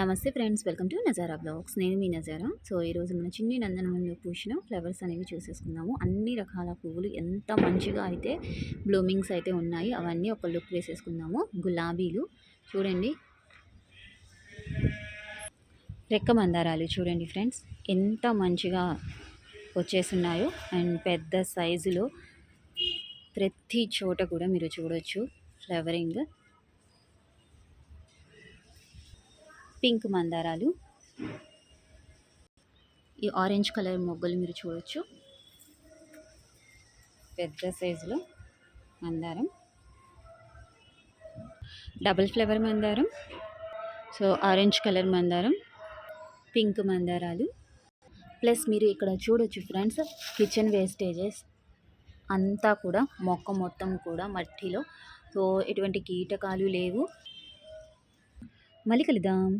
నమస్తే friends welcome to Nazara blogs. నేను మీ నజారా. సో ఈరోజు మన చిన్ని నందనవనంలో పూసిన ఫ్లవర్స్ అనేవి చూసేసుకుందాము. అన్ని రకాల పువ్వులు ఎంత మంచిగా అయితే బ్లూమింగ్స్ అయితే ఉన్నాయి అవన్నీ ఒక లుక్ వేసేసుకుందాము. గులాబీలు చూడండి. రెక్క మందారాలు చూడండి ఫ్రెండ్స్. ఎంత మంచిగా వచ్చేస్తున్నాయో. అండ్ పెద్ద సైజులో ప్రతి చోట కూడా మీరు చూడొచ్చు. ఫ్లవరింగ్ పింక్ మందారాలు. ఈ ఆరెంజ్ కలర్ మొగ్గలు మీరు చూడొచ్చు. పెద్ద సైజులో మందారం. డబుల్ ఫ్లవర్ మందారం. సో ఆరెంజ్ కలర్ మందారం. పింక్ మందారాలు. ప్లస్ మీరు ఇక్కడ చూడొచ్చు ఫ్రెండ్స్ కిచెన్ వేస్టేజెస్. అంతా కూడా మొక్క మొత్తం కూడా మట్టిలో. సో ఎటువంటి కీటకాలు లేవు. మళ్ళీ కలుద్దాం.